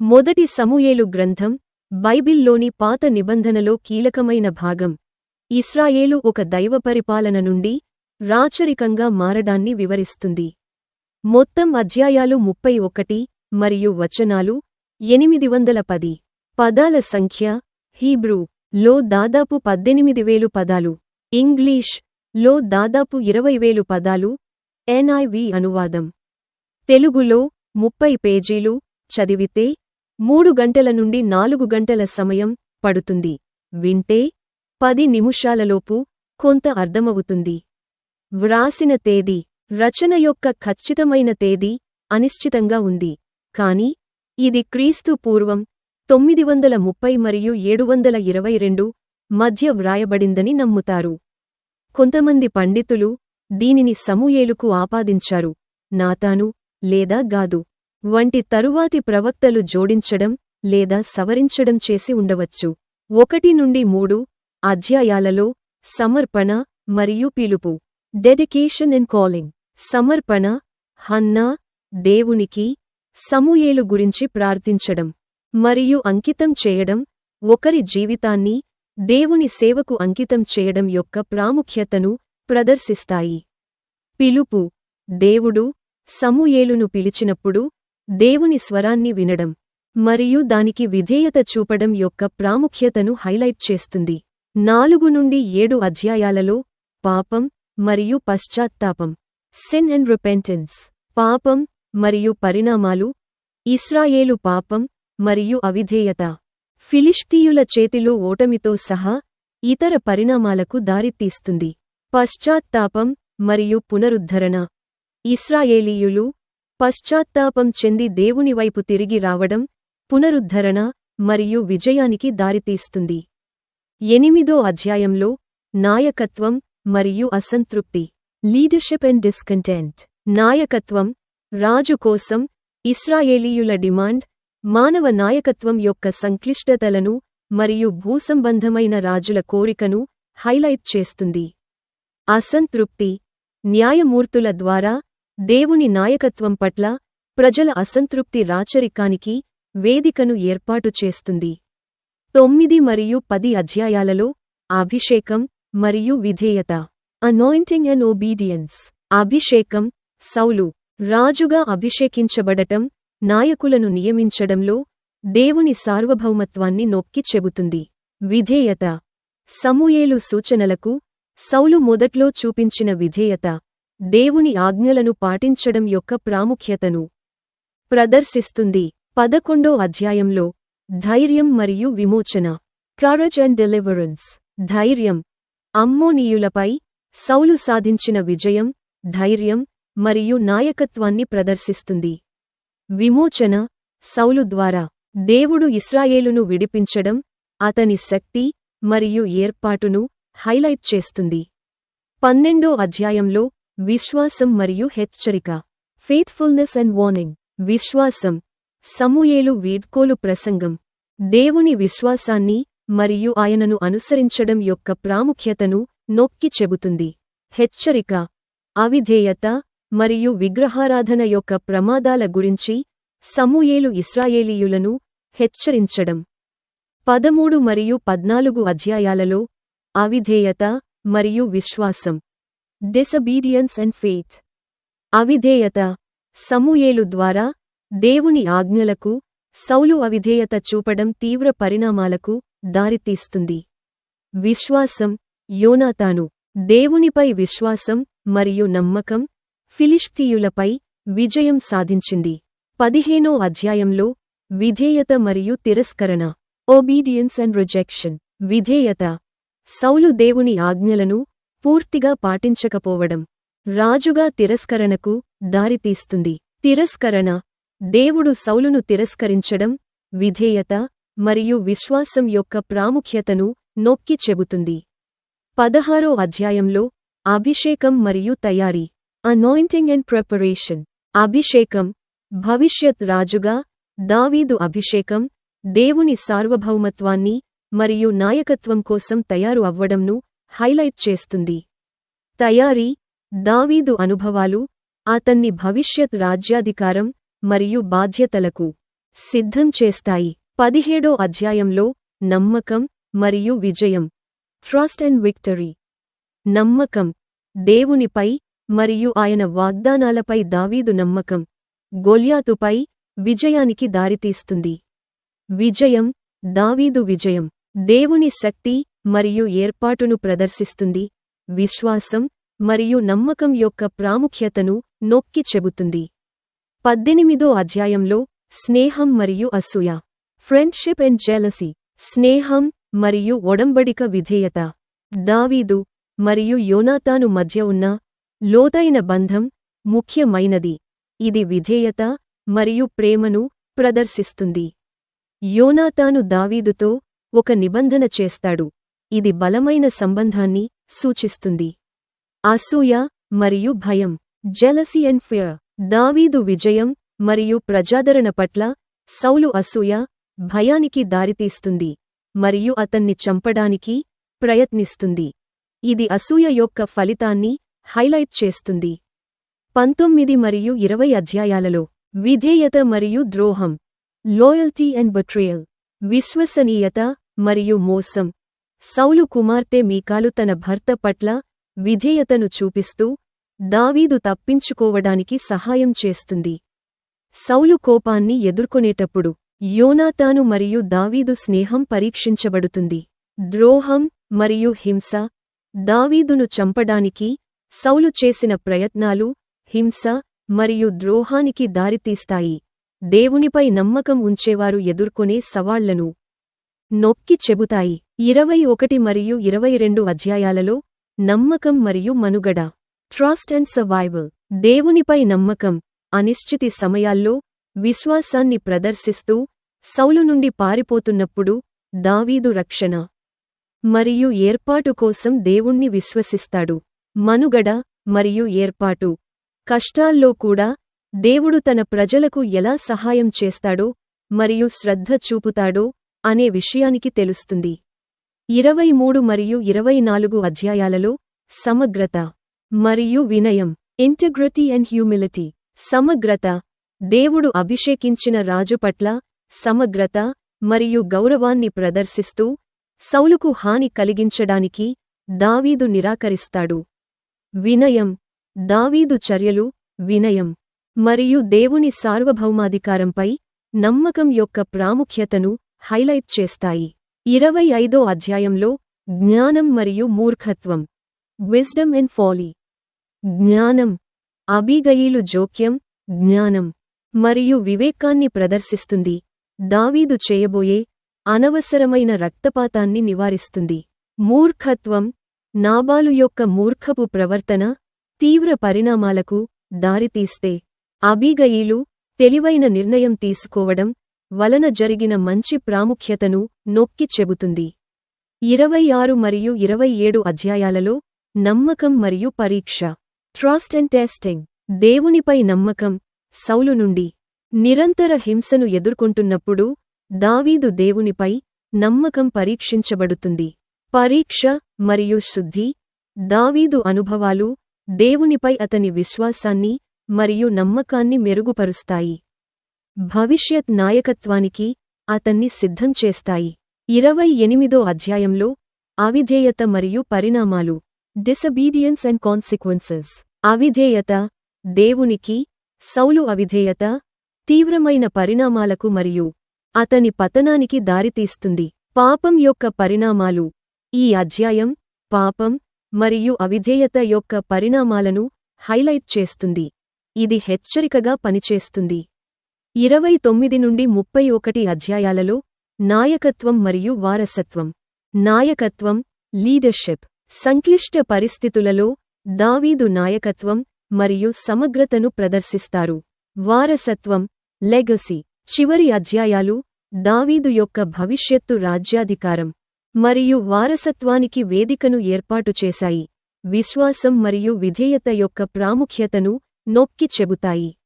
మొదటి సమూయేలు గ్రంథం బైబిల్లోని పాత నిబంధనలో కీలకమైన భాగం. ఇస్రాయేలు ఒక దైవ పరిపాలన నుండి రాచరికంగా మారడాన్ని వివరిస్తుంది. మొత్తం అధ్యాయాలు ముప్పై ఒకటి మరియు వచనాలు ఎనిమిది వందల పది. పదాల సంఖ్య హీబ్రూ లో దాదాపు పద్దెనిమిది వేలు పదాలు. ఇంగ్లీష్లో దాదాపు ఇరవై వేలు పదాలు. ఎన్ఐవి అనువాదం. తెలుగులో ముప్పై పేజీలు చదివితే మూడు గంటల నుండి నాలుగు గంటల సమయం పడుతుంది. వింటే పది నిమిషాలలోపు కొంత అర్థమవుతుంది. వ్రాసిన తేదీ రచన యొక్క ఖచ్చితమైన తేదీ అనిశ్చితంగా ఉంది. కాని ఇది క్రీస్తు పూర్వం తొమ్మిది వందల ముప్పై మరియు ఏడు వందల ఇరవై రెండు మధ్య వ్రాయబడిందని నమ్ముతారు. కొంతమంది పండితులు దీనిని సమూయేలుకు ఆపాదించారు. నాతాను లేదా గాదు. వంటి తరువాతి ప్రవక్తలు జోడించడం లేదా సవరించడం చేసి ఉండవచ్చు. ఒకటి నుండి మూడు అధ్యాయాలలో సమర్పణ మరియు పిలుపు. డెడికేషన్ అండ్ కాలింగ్ సమర్పణ హన్నా దేవునికి సమూయేలు గురించి ప్రార్థించడం మరియు అంకితం చేయడం. ఒకరి జీవితాన్ని దేవుని సేవకు అంకితం చేయడం యొక్క ప్రాముఖ్యతను ప్రదర్శిస్తాయి. పిలుపు. దేవుడు సమూయేలును పిలిచినప్పుడు దేవుని స్వరాన్ని వినడం మరియు దానికి విధేయత చూపడం యొక్క ప్రాముఖ్యతను హైలైట్ చేస్తుంది. నాలుగు నుండి ఏడు అధ్యాయాలలో పాపం మరియు పశ్చాత్తాపం సిన్ అండ్ రిపెంటెన్స్ పాపం మరియు పరిణామాలు ఇస్రాయేలు పాపం మరియు అవిధేయత ఫిలిష్తీయుల చేతిలో ఓటమితో సహా ఇతర పరిణామాలకు దారితీస్తుంది. పశ్చాత్తాపం మరియు పునరుద్ధరణ ఇస్రాయేలీయులు పశ్చాత్తాపం చెంది దేవునివైపు తిరిగి రావడం పునరుద్ధరణ మరియు విజయానికి దారితీస్తుంది. ఎనిమిదో అధ్యాయంలో నాయకత్వం మరియు అసంతృప్తి. Leadership and discontent. నాయకత్వం రాజు కోసం ఇస్రాయేలీయుల డిమాండ్ మానవ నాయకత్వం యొక్క సంక్లిష్టతలను మరియు భూసంబంధమైన రాజుల కోరికను హైలైట్ చేస్తుంది. అసంతృప్తి న్యాయమూర్తుల ద్వారా దేవుని నాయకత్వం పట్ల ప్రజల అసంతృప్తి రాచరికానికి వేదికను ఏర్పాటు చేస్తుంది. తొమ్మిది మరియు పది అధ్యాయాలలో అభిషేకం మరియు విధేయత. అనాయింటింగ్ అండ్ ఒబీడియన్స్ అభిషేకం సౌలు రాజుగా అభిషేకించబడటం నాయకులను నియమించడంలో దేవుని సార్వభౌమత్వాన్ని నొక్కి చెబుతుంది. విధేయత. సమూయేలు సూచనలకు సౌలు మొదట్లో చూపించిన విధేయత. దేవుని ఆజ్ఞలను పాటించడం యొక్క ప్రాముఖ్యతను ప్రదర్శిస్తుంది. పదకొండో అధ్యాయంలో ధైర్యం మరియు విమోచన. కరజ్ అండ్ డెలివరెన్స్ ధైర్యం. అమ్మోనీయులపై సౌలు సాధించిన విజయం ధైర్యం మరియు నాయకత్వాన్ని ప్రదర్శిస్తుంది. విమోచన. సౌలు ద్వారా దేవుడు ఇస్రాయేలును విడిపించడం అతని శక్తి మరియు ఏర్పాటును హైలైట్ చేస్తుంది. పన్నెండో అధ్యాయంలో విశ్వాసం మరియు హెచ్చరిక. ఫెయిత్ఫుల్నెస్ అండ్ వార్నింగ్ విశ్వాసం. సమూయేలు వీడ్కోలు ప్రసంగం. దేవుని విశ్వాసాన్ని మరియు ఆయనను అనుసరించడం యొక్క ప్రాముఖ్యతను నొక్కి చెబుతుంది. హెచ్చరిక. అవిధేయత మరియు విగ్రహారాధన యొక్క ప్రమాదాల గురించి సమూయేలు ఇస్రాయేలీయులను హెచ్చరించడం. పదమూడు మరియు పద్నాలుగు అధ్యాయాలలో అవిధేయత మరియు విశ్వాసం. డిసబీడియన్స్ అండ్ ఫెయిత్ అవిధేయత. సమూయేలు ద్వారా దేవుని ఆజ్ఞలకు సౌలు అవిధేయత చూపడం తీవ్ర పరిణామాలకు దారితీస్తుంది. విశ్వాసం యోనాతాను. దేవునిపై విశ్వాసం మరియు నమ్మకం ఫిలిష్తీయులపై విజయం సాధించింది. పదిహేనో అధ్యాయంలో విధేయత మరియు తిరస్కరణ. ఒబీడియన్స్ అండ్ రిజెక్షన్ విధేయత. సౌలు దేవుని ఆజ్ఞలను పూర్తిగా పాటించకపోవడం రాజుగా తిరస్కరణకు దారితీస్తుంది. తిరస్కరణ దేవుడు సౌలును తిరస్కరించడం విధేయత మరియు విశ్వాసం యొక్క ప్రాముఖ్యతను నొక్కి చెబుతుంది. పదహారో అధ్యాయంలో అభిషేకం మరియు తయారీ అనాయింటింగ్ అండ్ ప్రిపరేషన్ అభిషేకం భవిష్యత్ రాజుగా దావీదు అభిషేకం దేవుని సార్వభౌమత్వాన్ని మరియు నాయకత్వం కోసం తయారు అవ్వడంను హైలైట్ చేస్తుంది. తయారీ దావీదు అనుభవాలు అతన్ని భవిష్యత్ రాజ్యాధికారం మరియు బాధ్యతలకు సిద్ధం చేస్తాయి. పదిహేడో అధ్యాయంలో నమ్మకం మరియు విజయం. Trust and victory. నమ్మకం దేవునిపై మరియు ఆయన వాగ్దానాలపై దావీదు నమ్మకం. గొల్యాతుపై విజయానికి దారితీస్తుంది. విజయం దావీదు విజయం. దేవుని శక్తి మరియు ఏర్పాటును ప్రదర్శిస్తుంది విశ్వాసం మరియు నమ్మకం యొక్క ప్రాముఖ్యతను నొక్కి చెబుతుంది. పద్దెనిమిదో అధ్యాయంలో స్నేహం మరియు అసూయ ఫ్రెండ్షిప్ అండ్ జెలసీ స్నేహం మరియు ఒడంబడిక విధేయత దావీదు మరియు యోనాతాను మధ్య ఉన్న లోతైన బంధం ముఖ్యమైనది ఇది విధేయత మరియు ప్రేమను ప్రదర్శిస్తుంది. యోనాతాను దావీదుతో ఒక నిబంధన చేస్తాడు ఇది బలమైన సంబంధాన్ని సూచిస్తుంది. అసూయ మరియు భయం జెలసీ అండ్ ఫియర్ దావీదు విజయం మరియు ప్రజాదరణ పట్ల సౌలు అసూయ భయానికి దారితీస్తుంది మరియు అతన్ని చంపడానికి ప్రయత్నిస్తుంది. ఇది అసూయ యొక్క ఫలితాన్ని హైలైట్ చేస్తుంది. పంతొమ్మిది మరియు ఇరవై అధ్యాయాలలో విధేయత మరియు ద్రోహం లోయల్టీ అండ్ బట్రియల్ విశ్వసనీయత మరియు మోసం సౌలు కుమార్తె మీకాలు తన భర్త పట్ల విధేయతను చూపిస్తూ దావీదు తప్పించుకోవడానికి సహాయం చేస్తుంది. సౌలు కోపాన్ని ఎదుర్కొనేటప్పుడు యోనాతాను మరియు దావీదు స్నేహం పరీక్షించబడుతుంది. ద్రోహం మరియు హింస దావీదును చంపడానికి సౌలు చేసిన ప్రయత్నాలు హింస మరియు ద్రోహానికి దారితీస్తాయి. దేవునిపై నమ్మకం ఉంచేవారు ఎదుర్కొనే సవాళ్ళను నొక్కి చెబుతాయి. ఇరవై ఒకటి మరియు ఇరవై రెండు అధ్యాయాలలో నమ్మకం మరియు మనుగడ. ట్రస్ట్ అండ్ సర్వైవల్ దేవునిపై నమ్మకం అనిశ్చితి సమయాల్లో విశ్వాసాన్ని ప్రదర్శిస్తూ సౌలు నుండి పారిపోతున్నప్పుడు దావీదు రక్షణ మరియు ఏర్పాటు కోసం దేవుణ్ణి విశ్వసిస్తాడు. మనుగడ మరియు ఏర్పాటు. కష్టాల్లో కూడా దేవుడు తన ప్రజలకు ఎలా సహాయం చేస్తాడో మరియు శ్రద్ధ చూపుతాడో అనే విషయానికి తెలుస్తుంది. ఇరవై మూడు మరియు ఇరవై నాలుగు అధ్యాయాలలో సమగ్రత మరియు వినయం ఇంటిగ్రిటీ అండ్ హ్యూమిలిటీ సమగ్రత దేవుడు అభిషేకించిన రాజు పట్ల సమగ్రత మరియు గౌరవాన్ని ప్రదర్శిస్తూ సౌలుకు హాని కలిగించడానికి దావీదు నిరాకరిస్తాడు. వినయం దావీదు చర్యలు వినయం మరియు దేవుని సార్వభౌమాధికారంపై నమ్మకం యొక్క ప్రాముఖ్యతను హైలైట్ చేస్తాయి. ఇరవై ఐదో అధ్యాయంలో జ్ఞానం మరియు మూర్ఖత్వం. విజ్డమ్ అండ్ ఫాలీ జ్ఞానం అబీగయీలు జోక్యం జ్ఞానం మరియు వివేకాన్ని ప్రదర్శిస్తుంది. దావీదు చేయబోయే అనవసరమైన రక్తపాతాన్ని నివారిస్తుంది. మూర్ఖత్వం నాబాలు యొక్క మూర్ఖపు ప్రవర్తన తీవ్ర పరిణామాలకు దారితీస్తే అబీగయీలు తెలివైన నిర్ణయం తీసుకోవడం వలన జరిగిన మంచి ప్రాముఖ్యతను నొక్కి చెబుతుంది. ఇరవై ఆరు మరియు ఇరవై ఏడు అధ్యాయాలలో నమ్మకం మరియు పరీక్ష. Trust and testing. దేవునిపై నమ్మకం సౌలు నుండి నిరంతర హింసను ఎదుర్కొంటున్నప్పుడు దావీదు దేవునిపై నమ్మకం పరీక్షించబడుతుంది. పరీక్ష మరియు శుద్ధి దావీదు అనుభవాలు దేవునిపై అతని విశ్వాసాన్ని మరియు నమ్మకాన్ని మెరుగుపరుస్తాయి. భవిష్యత్ నాయకత్వానికి అతన్ని సిద్ధం చేస్తాయి. ఇరవై ఎనిమిదో అధ్యాయంలో అవిధేయత మరియు పరిణామాలు డిసబీడియన్స్ అండ్ కాన్సిక్వెన్సెస్ అవిధేయత దేవునికి సౌలు అవిధేయత తీవ్రమైన పరిణామాలకు మరియు అతని పతనానికి దారితీస్తుంది. పాపం యొక్క పరిణామాలు ఈ అధ్యాయం పాపం మరియు అవిధేయత యొక్క పరిణామాలను హైలైట్ చేస్తుంది. ఇది హెచ్చరికగా పనిచేస్తుంది. ఇరవై తొమ్మిది నుండి ముప్పై ఒకటి అధ్యాయాలలో నాయకత్వం మరియు వారసత్వం. నాయకత్వం లీడర్షిప్. సంక్లిష్ట పరిస్థితులలో దావీదు నాయకత్వం మరియు సమగ్రతను ప్రదర్శిస్తారు. వారసత్వం లెగసీ. చివరి అధ్యాయాలు దావీదు యొక్క భవిష్యత్తు రాజ్యాధికారం మరియు వారసత్వానికి వేదికను ఏర్పాటు చేశాయి. విశ్వాసం మరియు విధేయత యొక్క ప్రాముఖ్యతను నొక్కి చెబుతాయి.